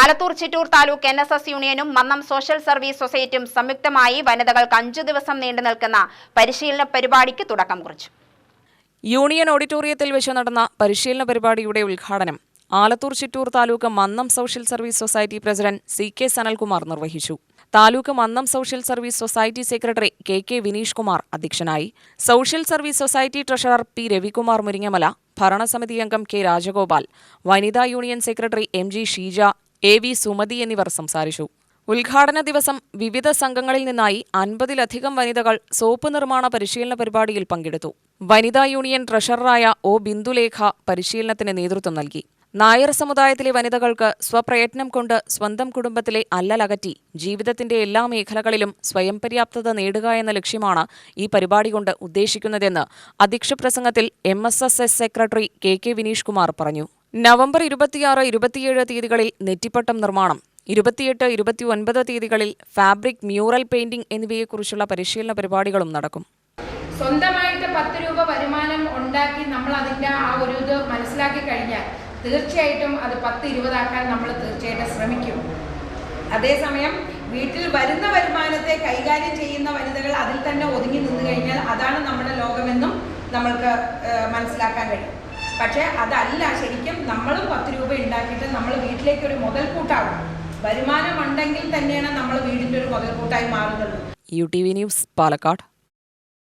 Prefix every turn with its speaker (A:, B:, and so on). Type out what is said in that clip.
A: Alathur Chittur taluk N S S യൂണിയനും Mannam social service സൊസൈറ്റിയും സംയുക്തമായി വനിതകൾക്ക് അഞ്ചു ദിവസം നീണ്ടു നിൽക്കുന്ന പരിശീലന പരിപാടിക്ക് തുടക്കം കുറിച്ചു.
B: യൂണിയൻ ഓഡിറ്റോറിയത്തിൽ വെച്ച് നടന്ന പരിശീലന പരിപാടിയുടെ ഉദ്ഘാടനം Alathur Chittur taluk Mannam social service society president C K Sanalkumar നിർവഹിച്ചു. Taluk Mannam social service society secretary K K Vineesh Kumar അധ്യക്ഷനായി. Social service society treasurer P Ravikumar Muringamala ഭരണസമിതി അംഗം കെ രാജഗോപാൽ വനിതാ union secretary M G Sheeja A V Sumathi എന്നിവർ സംസാരിച്ചു. ഉദ്ഘാടന ദിവസം വിവിധ സംഘങ്ങളിൽ നിന്നായി അൻപതിലധികം വനിതകൾ സോപ്പ് നിർമ്മാണ പരിശീലന പരിപാടിയിൽ പങ്കെടുത്തു. വനിതാ യൂണിയൻ ട്രഷററായ ഒ ബിന്ദുലേഖ പരിശീലനത്തിന് നേതൃത്വം നൽകി. നായർ സമുദായത്തിലെ വനിതകൾക്ക് സ്വപ്രയത്നം കൊണ്ട് സ്വന്തം കുടുംബത്തിലെ അല്ലലകറ്റി ജീവിതത്തിന്റെ എല്ലാ മേഖലകളിലും സ്വയം പര്യാപ്തത നേടുക എന്ന ലക്ഷ്യമാണ് ഈ പരിപാടി കൊണ്ട് ഉദ്ദേശിക്കുന്നതെന്ന് അധ്യക്ഷ പ്രസംഗത്തിൽ M secretary K K Vineesh Kumar പറഞ്ഞു. നവംബർ ഇരുപത്തിയാറ് ഇരുപത്തിയേഴ് തീയതികളിൽ നെറ്റിപ്പട്ടം നിർമ്മാണം. ഇരുപത്തിയെട്ട് ഇരുപത്തിയൊൻപത് തീയതികളിൽ ഫാബ്രിക് മ്യൂറൽ പെയിന്റിംഗ് എന്നിവയെക്കുറിച്ചുള്ള പരിശീലന പരിപാടികളും നടക്കും.
C: സ്വന്തമായിട്ട് പത്ത് രൂപ വരുമാനം ഉണ്ടാക്കി നമ്മൾ അതിന്റെ ആ ഒരു ഇത് മനസ്സിലാക്കി കഴിഞ്ഞാൽ തീർച്ചയായിട്ടും അത് പത്ത് ഇരുപതാക്കാൻ നമ്മൾ തീർച്ചയായിട്ടും ശ്രമിക്കും. അതേസമയം വീട്ടിൽ വരുന്ന വരുമാനത്തെ കൈകാര്യം ചെയ്യുന്ന വനിതകൾ അതിൽ തന്നെ ഒതുങ്ങി നിന്ന് കഴിഞ്ഞാൽ അതാണ് നമ്മുടെ ലോകമെന്നും നമ്മൾക്ക് മനസ്സിലാക്കാൻ കഴിയും. പക്ഷേ അതല്ല ശരിക്കും നമ്മളും പത്ത് രൂപ ഉണ്ടാക്കിയിട്ട് നമ്മൾ വീട്ടിലേക്ക് ഒരു മുതൽക്കൂട്ടാവും. വരുമാനം ഉണ്ടെങ്കിൽ തന്നെയാണ് നമ്മൾ വീടിന്റെ ഒരു മുതൽക്കൂട്ടായി മാറുന്നത്.
B: U T V news Palakkad.